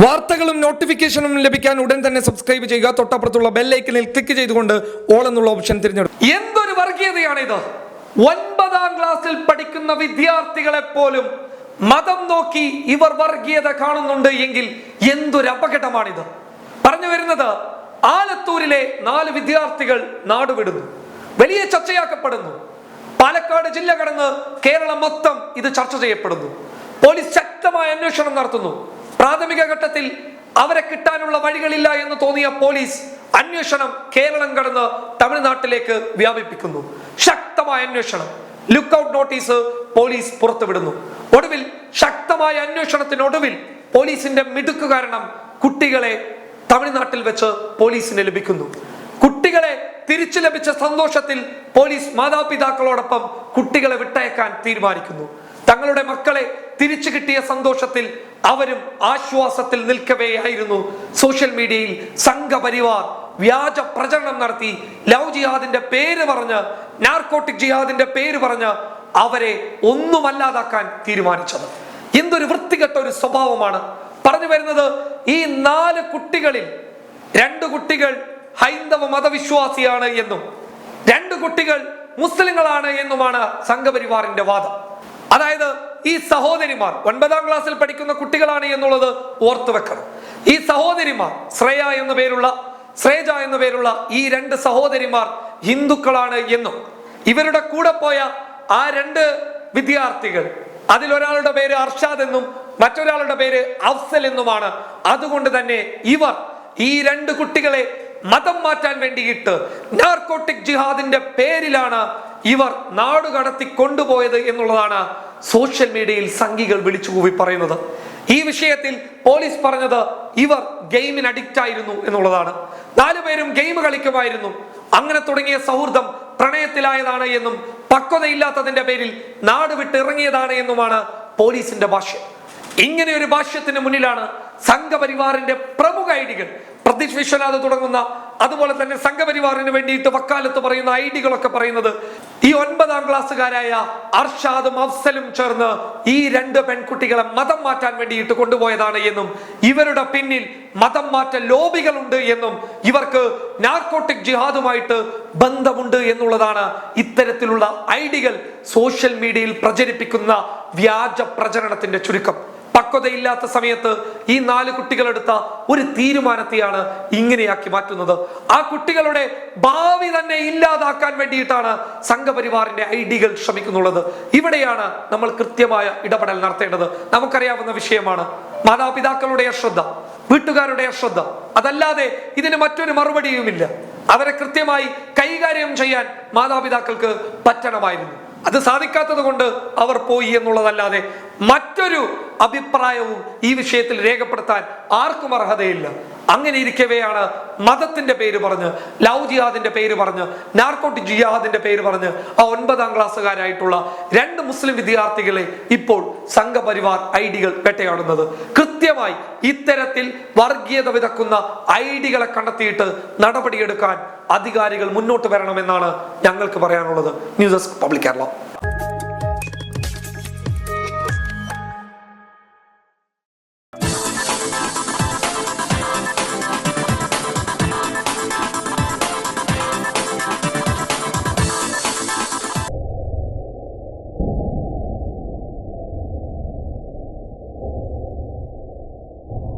വാർത്തകളും നോട്ടിഫിക്കേഷനും ലഭിക്കാൻ ഉടൻ തന്നെ സബ്സ്ക്രൈബ് ചെയ്യുക. തൊട്ടപ്പുറത്തുള്ള ബെല്ലൈക്കനിൽ ക്ലിക്ക് ചെയ്തുകൊണ്ട് ഓൾ എന്നുള്ള ഓപ്ഷൻ തിരഞ്ഞെടുക്കും എന്തൊരു വർഗീയതയാണിത് ഒൻപതാം ക്ലാസ്സിൽ പഠിക്കുന്ന വിദ്യാർത്ഥികളെ പോലും മതം നോക്കി ഇവർ വർഗീയത കാണുന്നുണ്ട് എങ്കിൽ എന്തൊരു അപകടമാണിത്? പറഞ്ഞു വരുന്നത് ആലത്തൂരിലെ നാല് വിദ്യാർത്ഥികൾ നാടുവിടുന്നു വലിയ ചർച്ചയാക്കപ്പെടുന്നു. പാലക്കാട് ജില്ല കടന്ന് കേരളം മൊത്തം ഇത് ചർച്ച ചെയ്യപ്പെടുന്നു. പോലീസ് ശക്തമായ അന്വേഷണം നടത്തുന്നു. പ്രാഥമിക ഘട്ടത്തിൽ അവരെ കിട്ടാനുള്ള വഴികളില്ല എന്ന് തോന്നിയ പോലീസ് അന്വേഷണം കേരളം കടന്ന് തമിഴ്നാട്ടിലേക്ക് വ്യാപിപ്പിക്കുന്നു. ശക്തമായ അന്വേഷണം. ലുക്കൌട്ട് നോട്ടീസ് പോലീസ് പുറത്തുവിടുന്നു. ഒടുവിൽ ശക്തമായ അന്വേഷണത്തിനൊടുവിൽ പോലീസിന്റെ മിടുക്ക് കാരണം കുട്ടികളെ തമിഴ്നാട്ടിൽ വെച്ച് പോലീസിന് ലഭിക്കുന്നു. കുട്ടികളെ തിരിച്ചു ലഭിച്ച സന്തോഷത്തിൽ പോലീസ് മാതാപിതാക്കളോടൊപ്പം കുട്ടികളെ വിട്ടയക്കാൻ തീരുമാനിക്കുന്നു. തങ്ങളുടെ മക്കളെ തിരിച്ചു കിട്ടിയ സന്തോഷത്തിൽ അവരും ആശ്വാസത്തിൽ നിൽക്കവെയായിരുന്നു. സോഷ്യൽ മീഡിയയിൽ സംഘപരിവാർ വ്യാജ പ്രചരണം നടത്തി ലവ് ജിഹാദിന്റെ പേര് പറഞ്ഞ് നാർക്കോട്ടിക് ജിഹാദിന്റെ പേര് പറഞ്ഞ് അവരെ ഒന്നുമല്ലാതാക്കാൻ തീരുമാനിച്ചത്. എന്തൊരു വൃത്തികെട്ട ഒരു സ്വഭാവമാണ്. പറഞ്ഞു വരുന്നത് ഈ നാല് കുട്ടികളിൽ രണ്ട് കുട്ടികൾ ഹൈന്ദവ മതവിശ്വാസിയാണ് എന്നും രണ്ട് കുട്ടികൾ മുസ്ലിങ്ങളാണ് എന്നുമാണ് സംഘപരിവാറിന്റെ വാദം. അതായത് ഈ സഹോദരിമാർ ഒൻപതാം ക്ലാസ്സിൽ പഠിക്കുന്ന കുട്ടികളാണ് എന്നുള്ളത് ഓർത്തു വെക്കണം. ഈ സഹോദരിമാർ ശ്രേയ എന്ന പേരുള്ള ശ്രേജ എന്ന പേരുള്ള ഈ രണ്ട് സഹോദരിമാർ ഹിന്ദുക്കളാണ് എന്നും ഇവരുടെ കൂടെ പോയ ആ രണ്ട് വിദ്യാർത്ഥികൾ അതിലൊരാളുടെ പേര് അർഷാദ് എന്നും മറ്റൊരാളുടെ പേര് അഫ്സൽ എന്നുമാണ്. അതുകൊണ്ട് തന്നെ ഇവർ ഈ രണ്ട് കുട്ടികളെ മതം മാറ്റാൻ വേണ്ടിയിട്ട് നാർക്കോട്ടിക് ജിഹാദിന്റെ പേരിലാണ് ഇവർ നാടുകടത്തി കൊണ്ടുപോയത് എന്നുള്ളതാണ് സോഷ്യൽ മീഡിയയിൽ സംഘികൾ വിളിച്ചു കൂവി പറയുന്നത്. ഈ വിഷയത്തിൽ പോലീസ് പറഞ്ഞത് ഇവർ ഗെയിമിന് അഡിക്റ്റ് ആയിരുന്നു എന്നുള്ളതാണ്. നാലുപേരും ഗെയിം കളിക്കുമായിരുന്നു. അങ്ങനെ തുടങ്ങിയ സൗഹൃദം പ്രണയത്തിലായതാണ് എന്നും പക്വതയില്ലാത്തതിന്റെ പേരിൽ നാട് വിട്ട് ഇറങ്ങിയതാണ് എന്നുമാണ് പോലീസിന്റെ ഭാഷ്യം. ഇങ്ങനെ ഒരു ഭാഷ്യത്തിന് മുന്നിലാണ് സംഘപരിവാറിന്റെ പ്രമുഖ ഐഡികൾ പ്രതീഷ് വിശ്വനാഥ് തുടങ്ങുന്ന അതുപോലെ തന്നെ സംഘപരിവാറിന് വേണ്ടിയിട്ട് വക്കാലത്ത് പറയുന്ന ഐഡികളൊക്കെ പറയുന്നത് ഈ ഒൻപതാം ക്ലാസ്സുകാരായ അർഷാദും അഫ്സലും ചേർന്ന് ഈ രണ്ട് പെൺകുട്ടികളെ മതം മാറ്റാൻ വേണ്ടിയിട്ട് കൊണ്ടുപോയതാണ് എന്നും ഇവരുടെ പിന്നിൽ മതം മാറ്റ ലോബികളുണ്ട് എന്നും ഇവർക്ക് നാർക്കോട്ടിക് ജിഹാദുമായിട്ട് ബന്ധമുണ്ട് എന്നുള്ളതാണ് ഇത്തരത്തിലുള്ള ഐഡികൾ സോഷ്യൽ മീഡിയയിൽ പ്രചരിപ്പിക്കുന്ന വ്യാജ പ്രചരണത്തിന്റെ ചുരുക്കം. പക്വതയില്ലാത്ത സമയത്ത് ഈ നാല് കുട്ടികളെടുത്ത ഒരു തീരുമാനത്തെയാണ് ഇങ്ങനെയാക്കി മാറ്റുന്നത്. ആ കുട്ടികളുടെ ഭാവി തന്നെ ഇല്ലാതാക്കാൻ വേണ്ടിയിട്ടാണ് സംഘപരിവാറിന്റെ ഐഡികൾ ശ്രമിക്കുന്നുള്ളത്. ഇവിടെയാണ് നമ്മൾ കൃത്യമായ ഇടപെടൽ നടത്തേണ്ടത്. നമുക്കറിയാവുന്ന വിഷയമാണ് മാതാപിതാക്കളുടെ അശ്രദ്ധ വീട്ടുകാരുടെ അശ്രദ്ധ. അതല്ലാതെ ഇതിന് മറ്റൊരു മറുപടിയുമില്ല. അവരെ കൃത്യമായി കൈകാര്യം ചെയ്യാൻ മാതാപിതാക്കൾക്ക് പറ്റണമായിരുന്നു. അത് സാധിക്കാത്തത് കൊണ്ട് അവർ പോയി എന്നുള്ളതല്ലാതെ മറ്റൊരു അഭിപ്രായവും ഈ വിഷയത്തിൽ രേഖപ്പെടുത്താൻ ആർക്കും അർഹതയില്ല. അങ്ങനെ ഇരിക്കവെയാണ് മതത്തിന്റെ പേര് പറഞ്ഞ് ലവ് ജിയാദിന്റെ പേര് പറഞ്ഞ് നാർക്കോട്ടിക് ജിയാദിന്റെ പേര് പറഞ്ഞ് ആ ഒൻപതാം ക്ലാസ്സുകാരായിട്ടുള്ള രണ്ട് മുസ്ലിം വിദ്യാർത്ഥികളെ ഇപ്പോൾ സംഘപരിവാർ ഐഡികൾ വേട്ടയാടുന്നത്. കൃത്യമായി ഇത്തരത്തിൽ വർഗീയത വിതക്കുന്ന ഐഡികളെ കണ്ടെത്തിയിട്ട് നടപടിയെടുക്കാൻ അധികാരികൾ മുന്നോട്ട് വരണമെന്നാണ് ഞങ്ങൾക്ക് പറയാനുള്ളത്. News desk public Kerala.